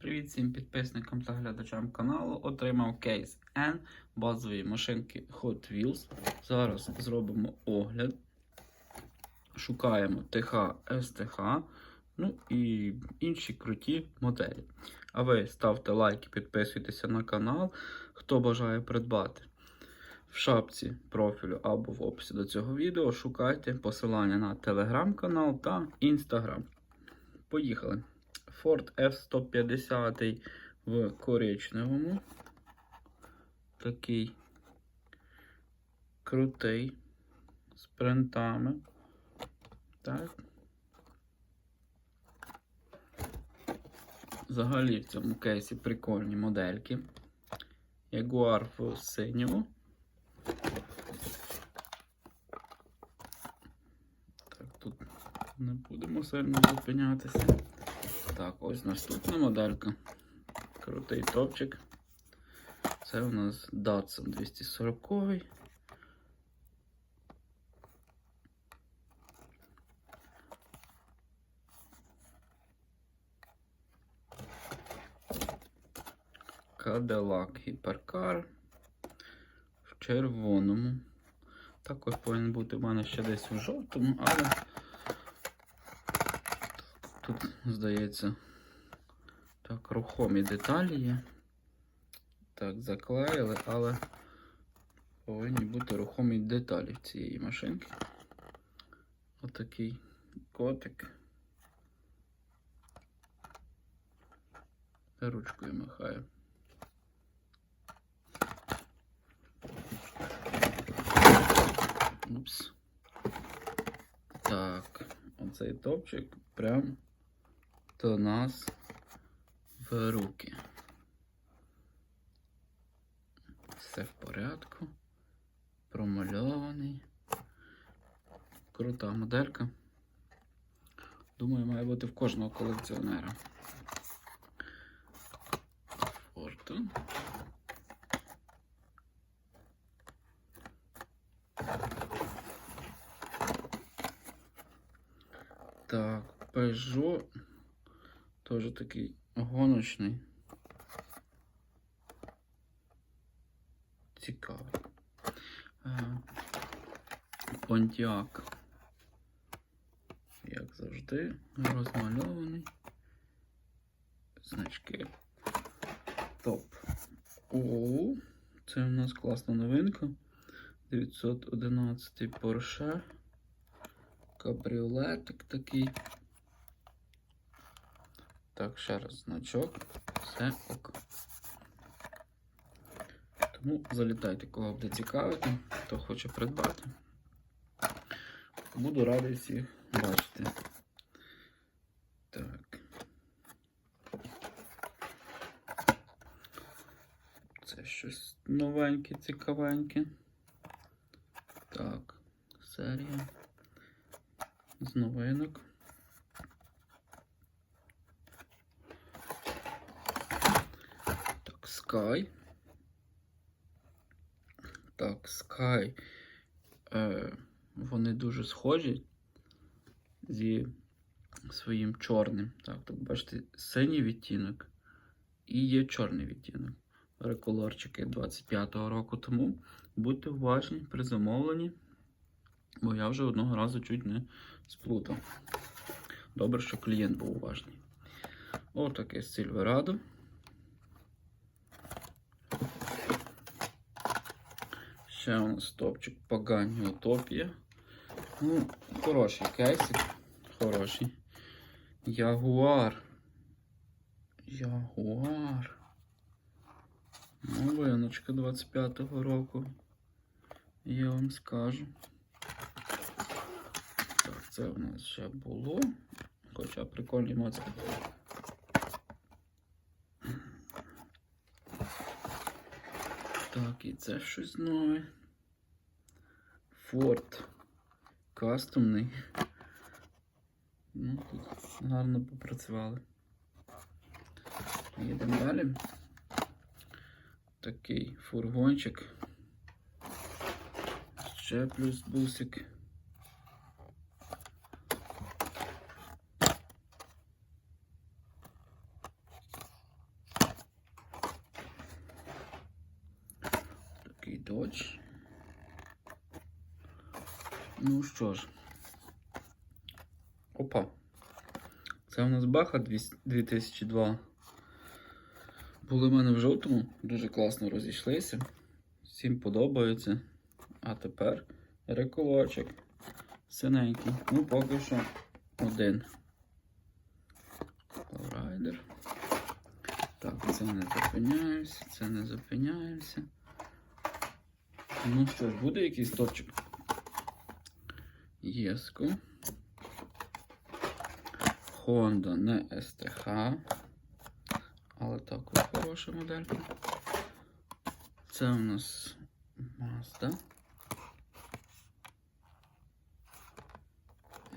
Привіт всім підписникам та глядачам каналу. Отримав кейс N базової машинки Hot Wheels. Зараз зробимо огляд. Шукаємо ТХ СТХ, ну і інші круті моделі. А ви ставте лайки, підписуйтеся на канал, хто бажає придбати. В шапці профілю або в описі до цього відео шукайте посилання на телеграм-канал та інстаграм. Поїхали. Ford F-150 в коричневому. Такий крутий. З принтами. Так. Взагалі в цьому кейсі прикольні модельки. Jaguar в синьому. Так, тут не будемо сильно зупинятися. Так, ось наступна моделька. Крутий топчик. Це у нас Datsun 240. Cadillac Hypercar в червоному. Також повинен бути в мене ще десь у жовтому, але тут, здається, так, рухомі деталі є. Так, заклеїли, але повинні бути рухомі деталі в цієї машинки. Отакий котик. Ручкою махаю. Упс. Так, оцей топчик прям до нас в руки. Все в порядку. Промальований. Крута моделька. Думаю, має бути в кожного колекціонера. Форта. Так, Peugeot теж такий гоночний. Цікавий. Е, Pontiac. Як завжди, розмальований. Значки. Топ. О, це у нас класна новинка. 911 Porsche. Кабріолетик такий. Так, ще раз значок. Все ок. Тому залітайте, кого буде цікавити, хто хоче придбати. Буду радий всіх бачити. Так. Це щось новеньке, цікавеньке. Так, серія з новинок. Так, Sky. Так, Sky. Е, вони дуже схожі зі своїм чорним. Так, тут бачите, синій відтінок і є чорний відтінок. Реколорчики 25-го року. Тому будьте уважні при замовленні, бо я вже одного разу чуть не сплутав. Добре, що клієнт був уважний. Отаке Сильверадо. Ще у нас топчик Пагані Утопія. Ну, хороший кейсик. Хороший. Ягуар. Ягуар. Новиночка 25-го року. Я вам скажу. Так, це у нас ще було. Хоча прикольні моцки. Так, і це щось нове. Форд Кастомний. Ну, Тут гарно попрацювали. Їдемо далі. Такий фургончик. Ще плюс бусик. Такий додж. Ну що ж. Опа. Це у нас Баха 2002. Були в мене в жовтому, дуже класно розійшлися. Всім подобається. А тепер реколочок. Синенький. Ну, поки що один. Райдер. Так, це не зупиняємося, це не зупиняємося. Ну що ж, буде якийсь топчик? Єско. Honda не СТХ. Але також хороша моделька. Це у нас Mazda.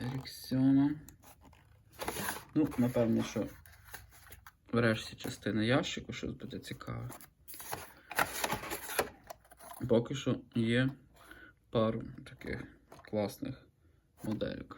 RX-7. Ну, напевно, що врешті частина ящику щось буде цікаве. Поки що є пару таких класних моделька.